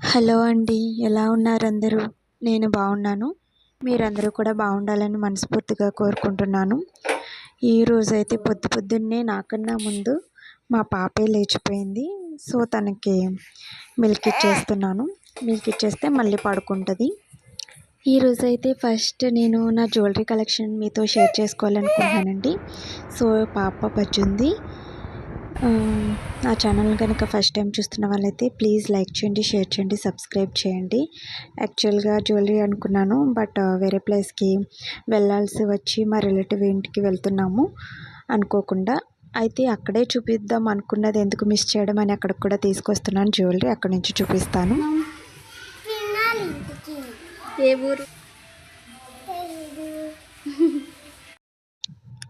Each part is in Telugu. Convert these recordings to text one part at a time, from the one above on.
హలో అండి ఎలా ఉన్నారు అందరూ నేను బాగున్నాను. మీరందరూ కూడా బాగుండాలని మనస్ఫూర్తిగా కోరుకుంటున్నాను. ఈరోజైతే పొద్దు పొద్దున్నే నాకన్నా ముందు మా పాపే లేచిపోయింది. సో తనకి మిల్క్ ఇచ్చేస్తున్నాను. మిల్క్ ఇచ్చేస్తే మళ్ళీ పడుకుంటుంది. ఈరోజైతే ఫస్ట్ నేను నా జ్యువెలరీ కలెక్షన్ మీతో షేర్ చేసుకోవాలనుకుంటున్నానండి. సో పాప పచ్చుంది నా ఛానల్ కనుక ఫస్ట్ టైం చూస్తున్న వాళ్ళైతే ప్లీజ్ లైక్ చేయండి షేర్ చేయండి సబ్స్క్రైబ్ చేయండి. యాక్చువల్గా జ్యువెలరీ అనుకున్నాను బట్ వేరే ప్లేస్కి వెళ్ళాల్సి వచ్చి మా రిలేటివ్ ఇంటికి వెళ్తున్నాము అనుకోకుండా. అయితే అక్కడే చూపిద్దాం అనుకున్నది ఎందుకు మిస్ చేయడం అని అక్కడికి కూడా తీసుకొస్తున్నాను జ్యువెలరీ అక్కడ నుంచి చూపిస్తాను. ఏ ఊరు?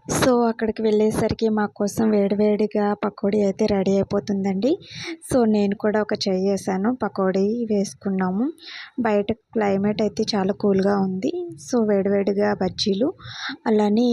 సో అక్కడికి వెళ్ళేసరికి మా కోసం వేడివేడిగా పకోడీ అయితే రెడీ అయిపోతుందండి. సో నేను కూడా ఒక చెయ్యి వేసాను. పకోడీ వేసుకున్నాము. బయట క్లైమేట్ అయితే చాలా కూల్గా ఉంది. సో వేడివేడిగా బజ్జీలు అలానే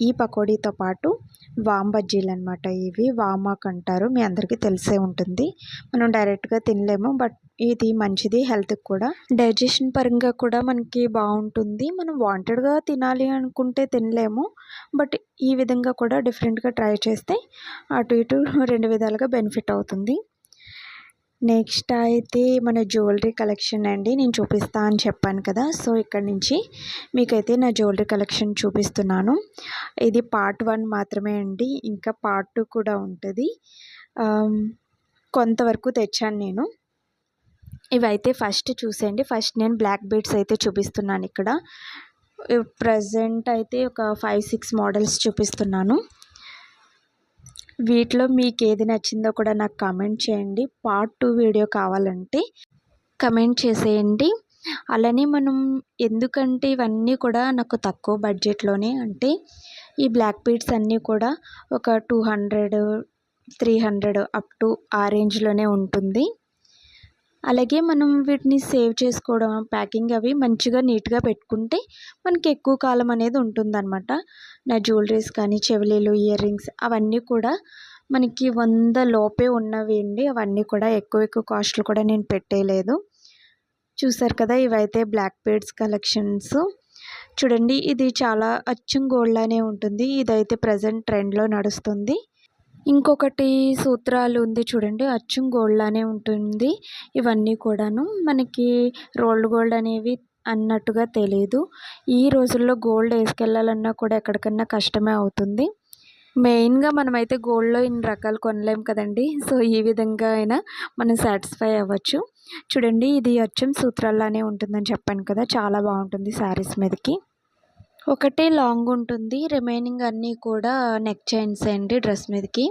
ఈ పకోడీతో పాటు వామ్ బజ్జీలు అనమాట ఇవి. వామాక్ అంటారు మీ అందరికీ తెలిసే ఉంటుంది. మనం డైరెక్ట్గా తినలేము. బట్ ఇది మంచిది హెల్త్కి కూడా. డైజెషన్ పరంగా కూడా మనకి బాగుంటుంది. మనం వాంటెడ్గా తినాలి అనుకుంటే తినలేము. బట్ ఈ విధంగా కూడా డిఫరెంట్గా ట్రై చేస్తే అటు ఇటు రెండు విధాలుగా బెనిఫిట్ అవుతుంది. నెక్స్ట్ అయితే మన జ్యువెలరీ కలెక్షన్ అండి. నేను చూపిస్తా అని చెప్పాను కదా. సో ఇక్కడ నుంచి మీకైతే నా జ్యువెలరీ కలెక్షన్ చూపిస్తున్నాను. ఇది పార్ట్ వన్ మాత్రమే అండి. ఇంకా పార్ట్ టూ కూడా ఉంటుంది. కొంతవరకు తెచ్చాను నేను. ఇవైతే ఫస్ట్ చూసేయండి. ఫస్ట్ నేను బ్లాక్ బీడ్స్ అయితే చూపిస్తున్నాను ఇక్కడ. ప్రజెంట్ అయితే ఒక ఫైవ్ సిక్స్ మోడల్స్ చూపిస్తున్నాను. వీటిలో మీకు ఏది నచ్చిందో కూడా నాకు కమెంట్ చేయండి. పార్ట్ టూ వీడియో కావాలంటే కమెంట్ చేసేయండి. అలానే మనం ఎందుకంటే ఇవన్నీ కూడా నాకు తక్కువ బడ్జెట్లోనే అంటే ఈ బ్లాక్ బీడ్స్ అన్నీ కూడా ఒక two hundred three hundred up to ఆ రేంజ్లోనే ఉంటుంది. అలాగే మనం వీటిని సేవ్ చేసుకోవడం ప్యాకింగ్ అవి మంచిగా నీట్గా పెట్టుకుంటే మనకి ఎక్కువ కాలం అనేది ఉంటుందన్నమాట. నా జ్యువెలరీస్ కానీ చెవిలీలు ఇయర్ రింగ్స్ అవన్నీ కూడా మనకి వంద లోపే ఉన్నవి అండి. అవన్నీ కూడా ఎక్కువ ఎక్కువ కాస్ట్లు కూడా నేను పెట్టేయలేదు. చూసారు కదా ఇవైతే బ్లాక్ బీడ్స్ కలెక్షన్స్ చూడండి ఇది చాలా అచ్చం గోల్డ్ లానే ఉంటుంది. ఇదైతే ప్రజెంట్ ట్రెండ్లో నడుస్తుంది. ఇంకొకటి సూత్రాలు ఉంది చూడండి. అచ్చం గోల్డ్లానే ఉంటుంది. ఇవన్నీ కూడాను మనకి రోల్డ్ గోల్డ్ అనేవి అన్నట్టుగా తెలియదు ఈ రోజుల్లో గోల్డ్ వేసుకెళ్ళాలన్నా కూడా ఎక్కడికన్నా కష్టమే అవుతుంది. మెయిన్గా మనమైతే గోల్డ్లో ఇన్ని రకాలు కొనలేం కదండి. సో ఈ విధంగా అయినా మనం సాటిస్ఫై అవ్వచ్చు. చూడండి ఇది అచ్చం సూత్రాల్లానే ఉంటుందని చెప్పాను కదా. చాలా బాగుంటుంది శారీస్ మీదకి. ఒకటే లాంగ్ ఉంటుంది. రిమైనింగ్ అన్నీ కూడా నెక్ చైన్స్ అండి డ్రెస్ మీదకి.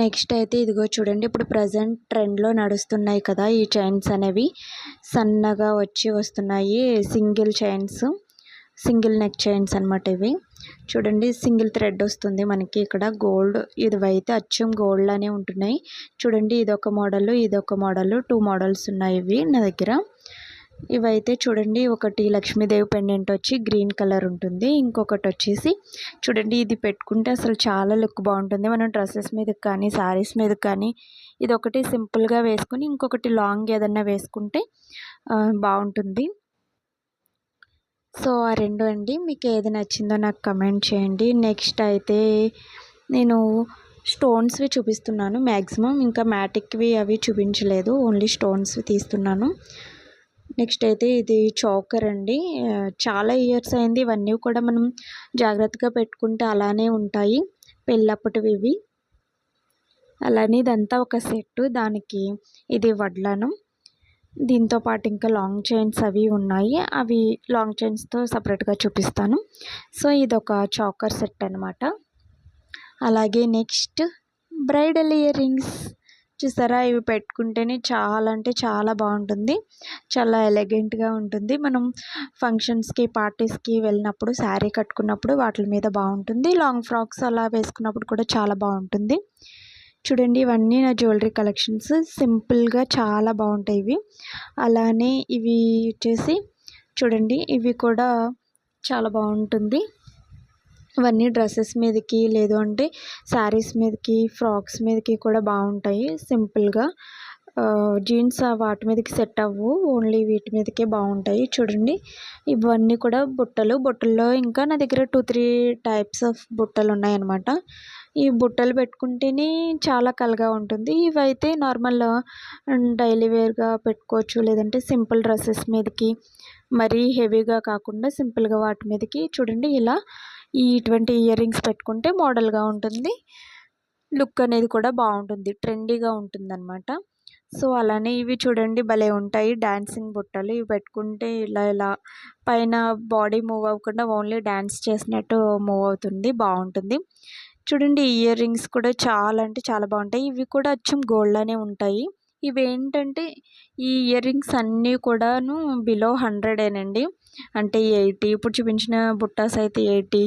నెక్స్ట్ అయితే ఇదిగో చూడండి ఇప్పుడు ప్రజెంట్ ట్రెండ్లో నడుస్తున్నాయి కదా ఈ చైన్స్ అనేవి. సన్నగా వచ్చి వస్తున్నాయి single chains single neck chains అనమాట ఇవి. చూడండి సింగిల్ థ్రెడ్ వస్తుంది మనకి ఇక్కడ. గోల్డ్ ఇదివైతే అచ్చం గోల్డ్ అనే ఉంటున్నాయి. చూడండి ఇదొక మోడల్ ఇదొక మోడల్ టూ మోడల్స్ ఉన్నాయి ఇవి నా దగ్గర. ఇవైతే చూడండి ఒకటి లక్ష్మీదేవి పెండెంట్ వచ్చి గ్రీన్ కలర్ ఉంటుంది. ఇంకొకటి వచ్చేసి చూడండి ఇది పెట్టుకుంటే అసలు చాలా లుక్ బాగుంటుంది. మనం డ్రెస్సెస్ మీద కానీ శారీస్ మీద కానీ ఇది ఒకటి సింపుల్గా వేసుకుని ఇంకొకటి లాంగ్ ఏదన్నా వేసుకుంటే బాగుంటుంది. సో ఆ రెండు అండి. మీకు ఏది నచ్చిందో నాకు కమెంట్ చేయండి. నెక్స్ట్ అయితే నేను స్టోన్స్వి చూపిస్తున్నాను. మ్యాక్సిమం ఇంకా మ్యాటిక్వి అవి చూపించలేదు. ఓన్లీ స్టోన్స్వి తీస్తున్నాను. నెక్స్ట్ అయితే ఇది చాకర్ అండి. చాలా ఇయర్స్ అయింది. ఇవన్నీ కూడా మనం జాగ్రత్తగా పెట్టుకుంటే అలానే ఉంటాయి. పెళ్ళప్పటివి ఇవి. అలానే ఇదంతా ఒక సెట్ దానికి ఇది వడ్లను. దీంతో పాటు ఇంకా లాంగ్ చైన్స్ అవి ఉన్నాయి. అవి లాంగ్ చైన్స్తో సపరేట్గా చూపిస్తాను. సో ఇది ఒక చాకర్ సెట్ అనమాట అలాగే నెక్స్ట్ బ్రైడల్ ఇయర్ రింగ్స్. చూసారా? ఇవి పెట్టుకుంటేనే చాలా అంటే చాలా బాగుంటుంది. చాలా ఎలిగెంట్గా ఉంటుంది. మనం ఫంక్షన్స్కి పార్టీస్కి వెళ్ళినప్పుడు శారీ కట్టుకున్నప్పుడు వాటి మీద బాగుంటుంది. లాంగ్ ఫ్రాక్స్ అలా వేసుకున్నప్పుడు కూడా చాలా బాగుంటుంది. చూడండి ఇవన్నీ నా జ్యువెలరీ కలెక్షన్స్. సింపుల్గా చాలా బాగుంటాయి ఇవి. అలానే ఇవి వచ్చేసి చూడండి ఇవి కూడా చాలా బాగుంటుంది. ఇవన్నీ డ్రెస్సెస్ మీదకి లేదు అంటే శారీస్ మీదకి ఫ్రాక్స్ మీదకి కూడా బాగుంటాయి. సింపుల్గా జీన్స్ వాటి మీదకి సెట్ అవ్వు. ఓన్లీ వీటి మీదకే బాగుంటాయి. చూడండి ఇవన్నీ కూడా బుట్టలు. బుట్టల్లో ఇంకా నా దగ్గర టూ త్రీ టైప్స్ ఆఫ్ బుట్టలు ఉన్నాయన్నమాట. ఈ బుట్టలు పెట్టుకుంటేనే చాలా కలగా ఉంటుంది. ఇవైతే నార్మల్ డైలీ వేర్గా పెట్టుకోవచ్చు. లేదంటే సింపుల్ డ్రెస్సెస్ మీదకి మరీ హెవీగా కాకుండా సింపుల్గా వాటి మీదకి. చూడండి ఇలా ఈ ఇటువంటి ఇయర్ రింగ్స్ పెట్టుకుంటే మోడల్గా ఉంటుంది. లుక్ అనేది కూడా బాగుంటుంది. ట్రెండీగా ఉంటుందన్నమాట. సో అలానే ఇవి చూడండి భలే ఉంటాయి. డ్యాన్సింగ్ బుట్టలు ఇవి పెట్టుకుంటే ఇలా ఇలా పైన బాడీ మూవ్ అవ్వకుండా ఓన్లీ డ్యాన్స్ చేసినట్టు మూవ్ అవుతుంది బాగుంటుంది. చూడండి ఇయర్ రింగ్స్ కూడా చాలా అంటే చాలా బాగుంటాయి. ఇవి కూడా అచ్చం గోల్డ్లోనే ఉంటాయి. ఇవేంటంటే ఈ ఇయర్ రింగ్స్ అన్నీ కూడాను బిలో హండ్రెడేనండి. అంటే ఎయిటీ ఇప్పుడు చూపించిన బుట్టాస్ అయితే ఎయిటీ.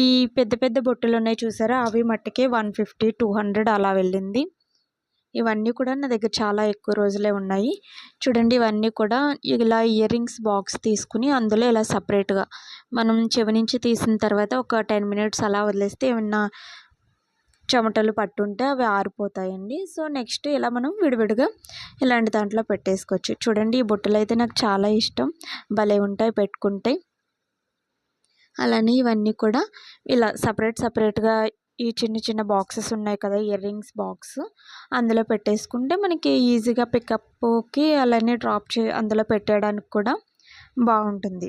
ఈ పెద్ద పెద్ద బుట్టలు ఉన్నాయి చూసారా? అవి మట్టుకే వన్ ఫిఫ్టీ టూ హండ్రెడ్ అలా వెళ్ళింది. ఇవన్నీ కూడా నా దగ్గర చాలా ఎక్కువ రోజులే ఉన్నాయి. చూడండి ఇవన్నీ కూడా ఇలా ఇయర్ రింగ్స్ బాక్స్ తీసుకుని అందులో ఇలా సపరేట్గా మనం చెవి నుంచి తీసిన తర్వాత ఒక టెన్ మినిట్స్ అలా వదిలేస్తే ఏమన్నా చెమటలు పట్టుంటే అవి ఆరిపోతాయండి. సో నెక్స్ట్ ఇలా మనం విడివిడిగా ఇలాంటి దాంట్లో పెట్టేసుకోవచ్చు. చూడండి ఈ బుట్టలు అయితే నాకు చాలా ఇష్టం. భలే ఉంటాయి పెట్టుకుంటే. అలానే ఇవన్నీ కూడా ఇలా సపరేట్ సపరేట్గా ఈ చిన్న చిన్న బాక్సెస్ ఉన్నాయి కదా ఇయర్ రింగ్స్ బాక్స్. అందులో పెట్టేసుకుంటే మనకి ఈజీగా పికప్కి అలానే డ్రాప్ చే అందులో పెట్టేయడానికి కూడా బాగుంటుంది.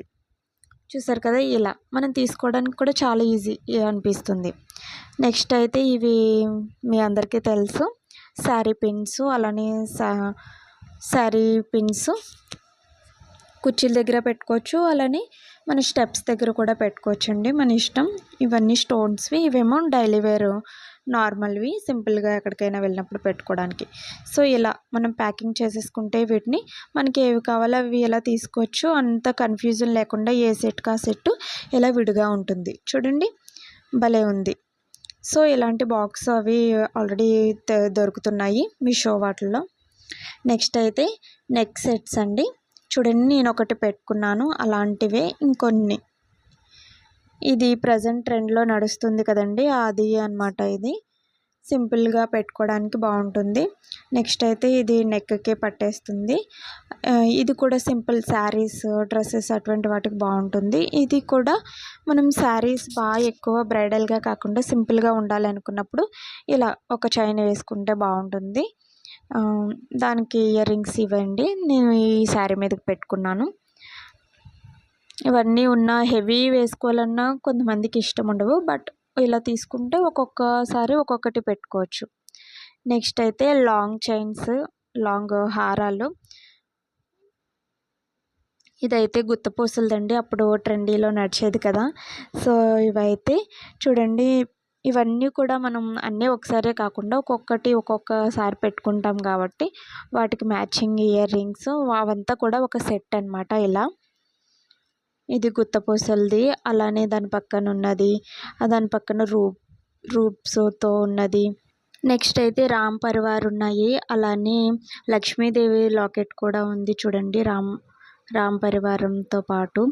చూసారు కదా ఇలా మనం తీసుకోవడానికి కూడా చాలా ఈజీ అనిపిస్తుంది. నెక్స్ట్ అయితే ఇవి మీ అందరికీ తెలుసు. శారీ పిన్స్ అలానే శారీ పిన్స్ కుర్చీల దగ్గర పెట్టుకోవచ్చు. అలానే మన స్టెప్స్ దగ్గర కూడా పెట్టుకోవచ్చండి మన ఇష్టం. ఇవన్నీ స్టోన్స్వి ఇవేమో డైలీ వేర్ నార్మల్వి సింపుల్గా ఎక్కడికైనా వెళ్ళినప్పుడు పెట్టుకోవడానికి. సో ఇలా మనం ప్యాకింగ్ చేసేసుకుంటే వీటిని మనకి ఏవి కావాలో అవి ఎలా తీసుకోవచ్చు అంత కన్ఫ్యూజన్ లేకుండా ఏ సెట్ కా సెట్ ఇలా విడిగా ఉంటుంది. చూడండి భలే ఉంది. సో ఇలాంటి బాక్స్ అవి ఆల్రెడీ దొరుకుతున్నాయి మీషో వాటిల్లో. నెక్స్ట్ అయితే నెక్ సెట్స్ అండి. చూడండి నేను ఒకటి పెట్టుకున్నాను. అలాంటివే ఇంకొన్ని. ఇది ప్రజెంట్ ట్రెండ్లో నడుస్తుంది కదండి. అది అనమాట ఇది. సింపుల్గా పెట్టుకోవడానికి బాగుంటుంది. నెక్స్ట్ అయితే ఇది నెక్కి పట్టేస్తుంది. ఇది కూడా సింపుల్ శారీస్ డ్రెస్సెస్ అటువంటి వాటికి బాగుంటుంది. ఇది కూడా మనం శారీస్ బాగా ఎక్కువ బ్రైడల్గా కాకుండా సింపుల్గా ఉండాలనుకున్నప్పుడు ఇలా ఒక చైన్ వేసుకుంటే బాగుంటుంది. దానికి ఇయర్ రింగ్స్ ఇవ్వండి. నేను ఈ శారీ మీదకి పెట్టుకున్నాను. ఇవన్నీ ఉన్న హెవీ వేసుకోవాలన్నా కొంతమందికి ఇష్టం ఉండవు. బట్ ఇలా తీసుకుంటే ఒక్కొక్కసారి ఒక్కొక్కటి పెట్టుకోవచ్చు. నెక్స్ట్ అయితే లాంగ్ చైన్స్ లాంగ్ హారాలు. ఇదైతే గుత్తపూసలదండి అప్పుడు ట్రెండీలో నడిచేది కదా. సో ఇవైతే చూడండి ఇవన్నీ కూడా మనం అన్నీ ఒకసారే కాకుండా ఒక్కొక్కటి ఒక్కొక్కసారి పెట్టుకుంటాం కాబట్టి వాటికి మ్యాచింగ్ ఇయర్ రింగ్స్ అవంతా కూడా ఒక సెట్ అనమాట ఇలా. ఇది గుత్తపూసలది అలానే దాని పక్కన ఉన్నది దాని పక్కన రూప్ రూప్స్తో ఉన్నది. నెక్స్ట్ అయితే రామ్ పరివార్ ఉన్నాయి. అలానే లక్ష్మీదేవి లాకెట్ కూడా ఉంది చూడండి రామ్ రామ్ పరివారంతో పాటు.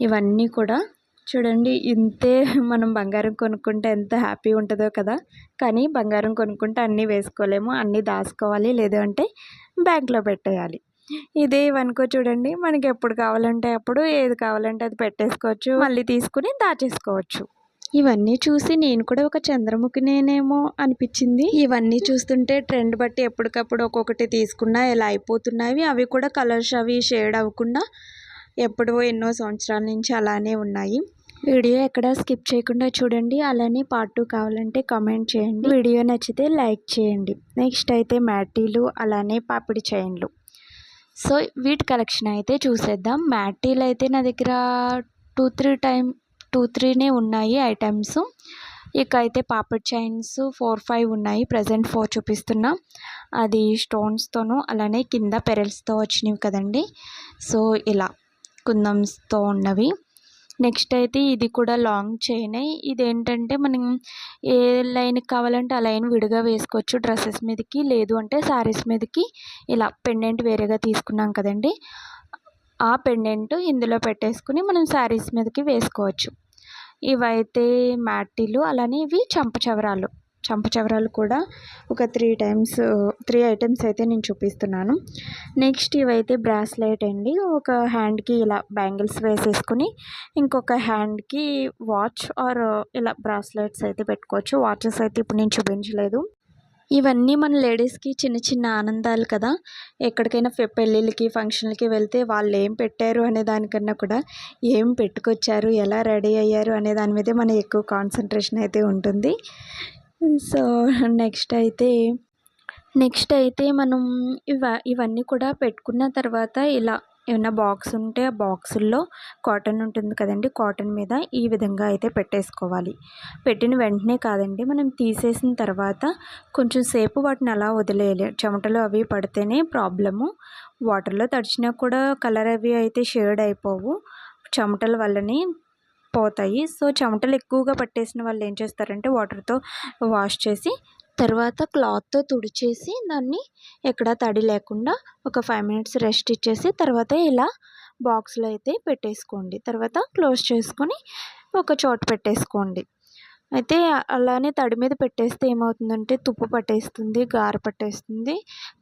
ఇవన్నీ కూడా చూడండి ఇంతే మనం బంగారం కొనుక్కుంటే ఎంత హ్యాపీ ఉంటుందో కదా. కానీ బంగారం కొనుక్కుంటే అన్నీ వేసుకోలేము అన్నీ దాచుకోవాలి. లేదంటే బ్యాంక్లో పెట్టేయాలి. ఇదే ఇవనుకో చూడండి మనకి ఎప్పుడు కావాలంటే అప్పుడు ఏది కావాలంటే అది పెట్టేసుకోవచ్చు. మళ్ళీ తీసుకుని దాచేసుకోవచ్చు. ఇవన్నీ చూసి నేను కూడా ఒక చంద్రముఖినేనేమో అనిపించింది. ఇవన్నీ చూస్తుంటే ట్రెండ్ బట్టి ఎప్పటికప్పుడు ఒక్కొక్కటి తీసుకున్నా ఎలా అయిపోతున్నాయి అవి కూడా కలర్స్ అవి షేడ్ అవ్వకుండా ఎప్పుడో ఎన్నో సంవత్సరాల నుంచి అలానే ఉన్నాయి. వీడియో ఎక్కడ స్కిప్ చేయకుండా చూడండి అలానే పార్ట్ టూ కావాలంటే కామెంట్ చేయండి. వీడియో నచ్చితే లైక్ చేయండి. నెక్స్ట్ అయితే మ్యాటీలు అలానే పాపిడి చైన్లు. సో వీటి కలెక్షన్ అయితే చూసేద్దాం. మ్యాటీలు అయితే నా దగ్గర టూ త్రీ టైం టూ త్రీనే ఉన్నాయి ఐటమ్స్. ఇక అయితే పాపిడి చైన్స్ ఫోర్ ఫైవ్ ఉన్నాయి. ప్రజెంట్ ఫోర్ చూపిస్తున్నా. అది స్టోన్స్తోనూ అలానే కింద పెరల్స్తో వచ్చినవి కదండి. సో ఇలా కుందమ్స్తో ఉన్నవి. నెక్స్ట్ అయితే ఇది కూడా లాంగ్ చైన్. ఇదేంటంటే మనం ఏ లైన్కి కావాలంటే ఆ లైన్ విడిగా వేసుకోవచ్చు డ్రెస్సెస్ మీదకి లేదు అంటే శారీస్ మీదకి. ఇలా పెండెంట్ వేరేగా తీసుకున్నాం కదండి. ఆ పెండెంట్ ఇందులో పెట్టేసుకుని మనం శారీస్ మీదకి వేసుకోవచ్చు. ఇవైతే మ్యాటీలు అలానే ఇవి చంపచవరాలు కూడా ఒక త్రీ టైమ్స్ త్రీ ఐటమ్స్ అయితే నేను చూపిస్తున్నాను. నెక్స్ట్ ఇవైతే బ్రాస్లెట్ అండి. ఒక హ్యాండ్కి ఇలా బ్యాంగిల్స్ వేసేసుకుని ఇంకొక హ్యాండ్కి వాచ్ ఆర్ ఇలా బ్రాస్లెట్స్ అయితే పెట్టుకోవచ్చు. వాచెస్ అయితే ఇప్పుడు నేను చూపించలేదు. ఇవన్నీ మన లేడీస్కి చిన్న చిన్న ఆనందాలు కదా. ఎక్కడికైనా పెళ్ళిళ్ళకి ఫంక్షన్లకి వెళ్తే వాళ్ళు ఏం పెట్టారు అనే దానికన్నా కూడా ఏం పెట్టుకొచ్చారు ఎలా రెడీ అయ్యారు అనే దాని మీదే మన ఎక్కువ కాన్సన్ట్రేషన్ అయితే ఉంటుంది. సో నెక్స్ట్ అయితే నెక్స్ట్ అయితే మనం ఇవ ఇవన్నీ కూడా పెట్టుకున్న తర్వాత ఇలా ఏమైనా బాక్స్ ఉంటే ఆ బాక్సుల్లో కాటన్ ఉంటుంది కదండి కాటన్ మీద ఈ విధంగా అయితే పెట్టేసుకోవాలి. పెట్టిన వెంటనే కాదండి మనం తీసేసిన తర్వాత కొంచెం సేపు వాటిని అలా వదిలేయాలి. చెమటలు అవి పడితేనే ప్రాబ్లము. వాటర్లో తడిచినా కూడా కలర్ అవి అయితే షేడ్ అయిపోవు. చెమటల వల్లనే పోతాయి. సో చెమటలు ఎక్కువగా పట్టేసిన వాళ్ళు ఏం చేస్తారంటే వాటర్తో వాష్ చేసి తర్వాత క్లాత్తో తుడిచేసి దాన్ని ఎక్కడ తడి లేకుండా ఒక ఫైవ్ మినిట్స్ రెస్ట్ ఇచ్చేసి తర్వాత ఇలా బాక్స్లో అయితే పెట్టేసుకోండి. తర్వాత క్లోజ్ చేసుకొని ఒక చోట పెట్టేసుకోండి. అయితే అలానే తడి మీద పెట్టేస్తే ఏమవుతుందంటే తుప్పు పట్టేస్తుంది గార పట్టేస్తుంది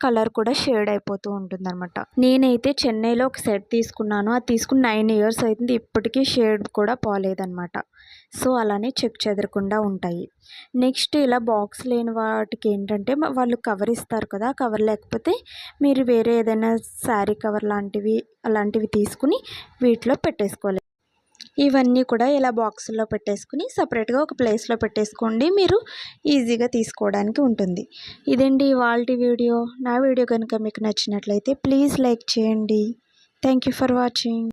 కలర్ కూడా షేడ్ అయిపోతూ ఉంటుంది అనమాట నేనైతే చెన్నైలో ఒక సెట్ తీసుకున్నాను. అది తీసుకుని నైన్ ఇయర్స్ అవుతుంది ఇప్పటికీ షేడ్ కూడా పోలేదనమాట సో అలానే చెక్ చెదరకుండా ఉంటాయి. నెక్స్ట్ ఇలా బాక్స్ లేని వాటికి ఏంటంటే వాళ్ళు కవర్ ఇస్తారు కదా కవర్ లేకపోతే మీరు వేరే ఏదైనా శారీ కవర్ లాంటివి అలాంటివి తీసుకుని వీటిలో పెట్టేసుకోవాలి. ఇవన్నీ కూడా ఇలా బాక్సుల్లో పెట్టేసుకుని సపరేట్గా ఒక ప్లేస్లో పెట్టేసుకోండి. మీరు ఈజీగా తీసుకోవడానికి ఉంటుంది. ఇదండి ఇవాళ వీడియో. నా వీడియో కనుక మీకు నచ్చినట్లయితే ప్లీజ్ లైక్ చేయండి. Thank you for watching.